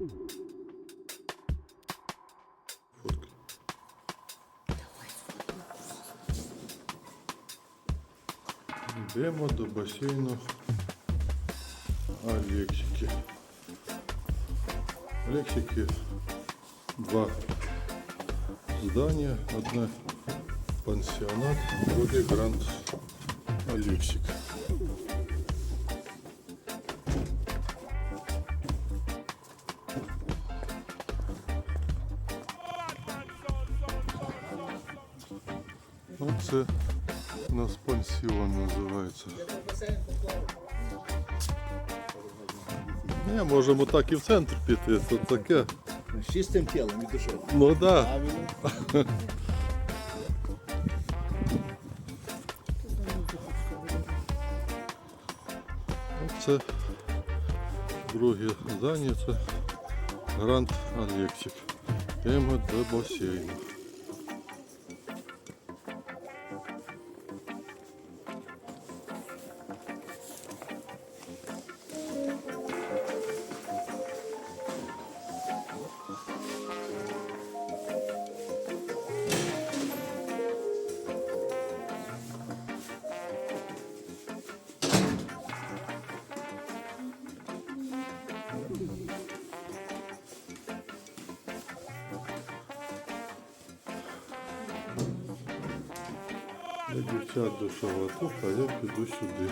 Йдемо до басейну Алексики. Алексики два здания. Одне пансионат, другий Гранд Алексик. Ну, це у нас пансіон називається. Не, можемо так і в центр піти, тут таке. З чистим тілом і душою. Ну да. Правильно. Це друге здання, це Гранд Алексик. Йдемо до басейну. Для дівчат душова тут, а я піду сюди.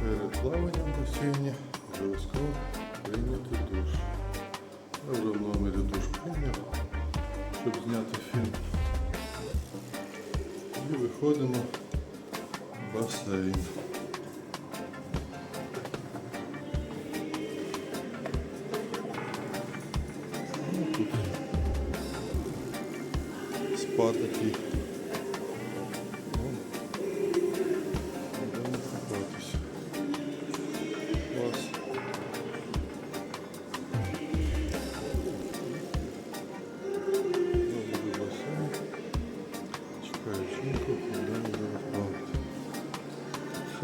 Перед плаванням в басейні обов'язково в басейн. Ну,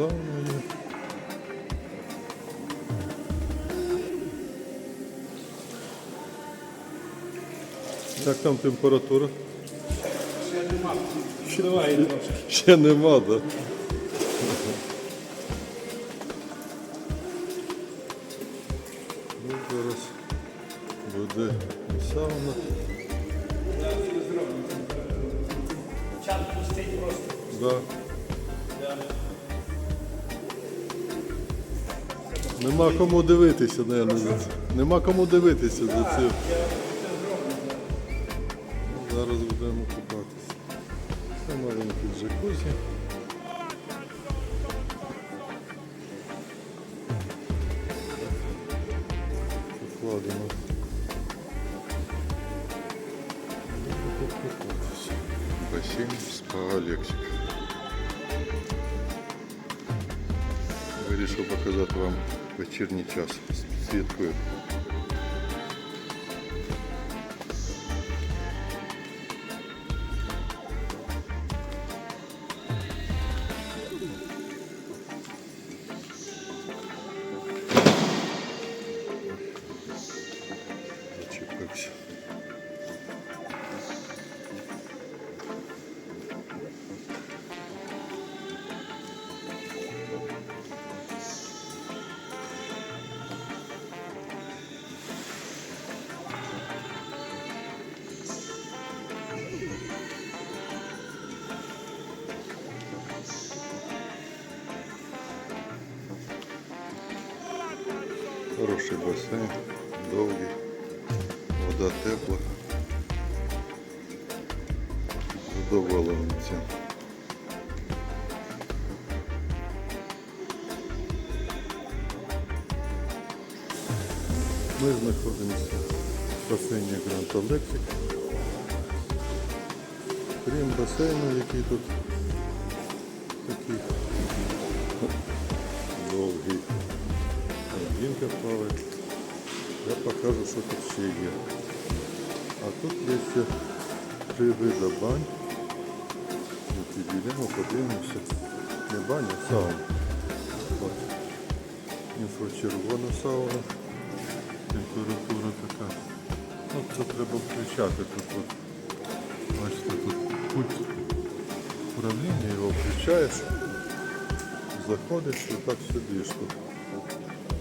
Сауна. Як там температура? Ще немає трошки. Ще нема, да? Ну, зараз буде сауна. Чат пустить просто. Да. Нема кому дивитися, наверное, за це. Нема кому дивитися за це. Зараз будемо купатися. Це маленький джакузі. Покладемо. Басейн спа Алексик. Вирішив показати вам вечірній час з підсвіткою. Зачепився. Хороший басейн, довгий, вода тепла. Задоволений цим. Ми знаходимося в басейні Грант Алексик. Крім басейну, який тут такий Він. Я покажу, що тут ще є. А тут є ще три види бань. Ми підійдемо, подивимося. Не баня, а сауна. Інфрачервона сауна. Температура така. Ну, це треба включати тут. От. Бачите, тут пульт управління, його включаєш, заходиш і так сидиш тут.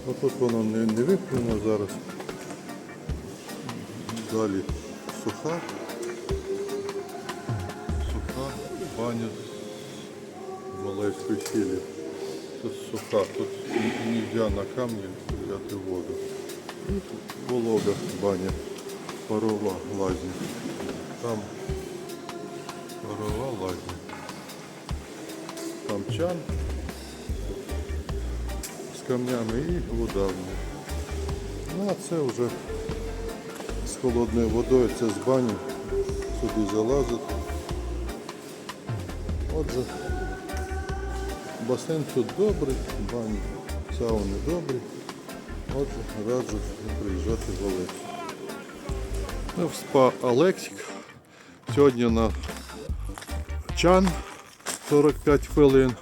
Ну, тут воно не, не вимкнено зараз. Далі суха. Суха баня з Малайської філії. Тут суха, тут не можна на камні взяти воду. Волога баня, парова лазня. Там парова лазня. Там чан камнями і них. Ну а це вже з холодною водою, це з бані. Сюди залазить. Отже, басейн тут добрий, бані, сауни добрі. Отже, раджу приїжджати в Олексі. Ну, в спа Алексік. Сьогодні на чан 45 хвилин.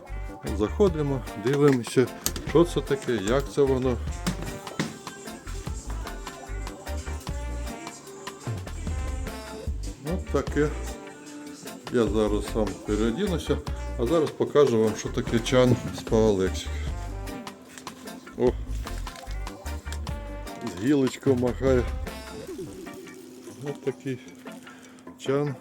Заходимо, дивимося, що це таке, як це воно. От таке. Я зараз сам переодінуся, а зараз покажу вам, що таке чан з Алексік. О! З гілочкою махає. Ось такий чан.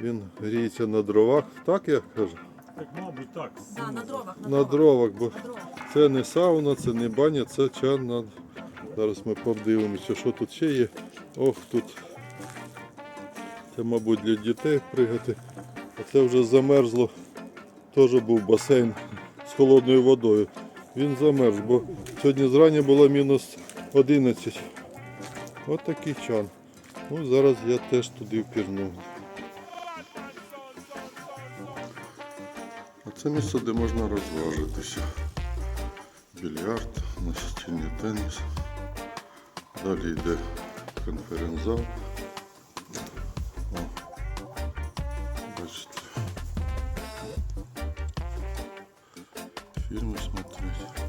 Він гріється на дровах. Так я кажу? Так, мабуть, так. Да, на дровах. На, На дровах, бо це не сауна, це не баня, це чан. на- Зараз ми подивимося, що тут ще є. Ох, тут. Це, мабуть, для дітей пригати. А це вже замерзло. Теж був басейн з холодною водою. Він замерз, бо сьогодні зрання було мінус 11. Ось такий чан. Ну, зараз я теж туди впірну. Це місце, де можна розважитися. Більярд, настільний теніс. Далі йде конференц-зал. Бачите. Фільми смотреть.